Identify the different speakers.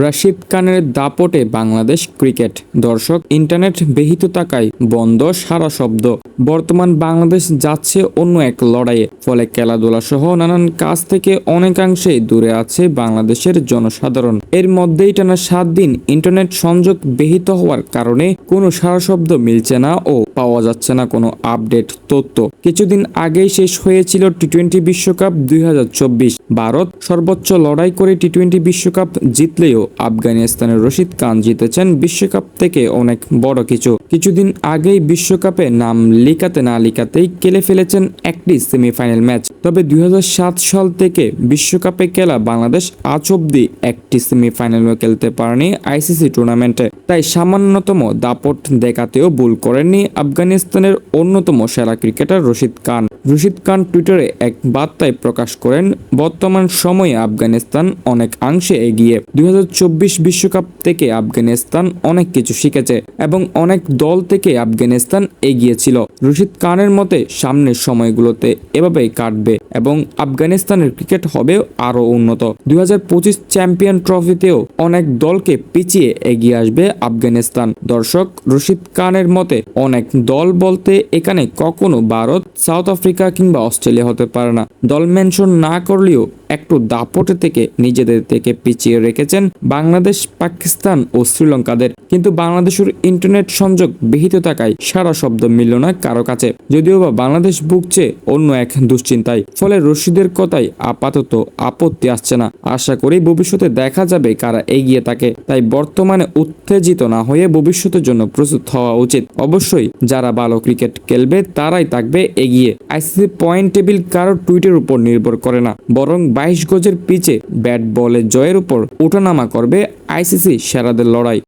Speaker 1: রাশিদ খানের দাপটে বাংলাদেশ ক্রিকেট। দর্শক, ইন্টারনেট বেহিত থাকায় বন্ধ সারা শব্দ। বর্তমান বাংলাদেশ যাচ্ছে অন্য এক লড়াইয়ে, ফলে খেলাধুলা সহ নানান কাজ থেকে অনেকাংশেই দূরে আছে বাংলাদেশের জনসাধারণ। এর মধ্যেই টানা সাত দিন ইন্টারনেট সংযোগ বেহিত হওয়ার কারণে কোনো সারা শব্দ মিলছে না ও পাওয়া যাচ্ছে না কোনো আপডেট তথ্য। কিছুদিন আগেই শেষ হয়েছিল টি টোয়েন্টি বিশ্বকাপ দুই হাজার চব্বিশ। ভারত সর্বোচ্চ লড়াই করে টি টোয়েন্টি বিশ্বকাপ জিতলেও আফগানিস্তানের রশিদ খান জিতেছেন বিশ্বকাপ থেকে অনেক বড় কিছু। কিছুদিন আগেই বিশ্বকাপে নাম লিখাতে না লিখাতেই খেলে ফেলেছেন একটি সেমিফাইনাল ম্যাচ। তবে দুই হাজার সাত সাল থেকে বিশ্বকাপে খেলা বাংলাদেশ আজ অব্দি একটি সেমিফাইনালও খেলতে পারেনি আইসিসি টুর্নামেন্টে। তাই সামান্যতম দাপট দেখাতেও ভুল করেননি আফগানিস্তানের অন্যতম সেরা ক্রিকেটার রশিদ খান। রশিদ খান টুইটারে এক বার্তায় প্রকাশ করেন, বর্তমান সময়ে আফগানিস্তান অনেক অংশে এগিয়ে। দুই বিশ্বকাপ থেকে আফগানিস্তান অনেক কিছু শিখেছে এবং অনেক দল থেকে আফগানিস্তান এগিয়েছিল রশিদ খানের মতে, সামনের সময়গুলোতে এভাবেই কাটবে এবং আফগানিস্তানের ক্রিকেট হবে আরও উন্নত। দুই হাজার পঁচিশ চ্যাম্পিয়ন ট্রফিতেও অনেক দলকে পিছিয়ে এগিয়ে আসবে আফগানিস্তান। দর্শক, রশিদ খানের মতে, অনেক দল বলতে এখানে কখনো ভারত, সাউথ আফ্রিকা কিংবা অস্ট্রেলিয়া হতে পারে না। দল মেনশন না করলেও একটু দাপটে থেকে নিজেদের থেকে পিছিয়ে রেখেছেন বাংলাদেশ, পাকিস্তান ও শ্রীলঙ্কাদের। কিন্তু বাংলাদেশের ইন্টারনেট সংযোগ বিহিত থাকায় সারা শব্দ মিলল না কারও কাছে। যদিও বা বাংলাদেশ ভুগছে অন্য এক দুশ্চিন্তায়, ফলে রশিদের কথায় আপাতত আপত্তি আসছে না। আশা করি ভবিষ্যতে দেখা যাবে কারা এগিয়ে থাকে। তাই বর্তমানে উত্তেজিত না হয়ে ভবিষ্যতের জন্য প্রস্তুত হওয়া উচিত। অবশ্যই যারা ভালো ক্রিকেট খেলবে, তারাই থাকবে এগিয়ে। আইসিসি পয়েন্ট টেবিল কারও টুইটের উপর নির্ভর করে না। বরং বাইশ গজের পিচে ব্যাট বলের জয়ের উপর ওঠানামা করবে আইসিসি সেরাদের লড়াই।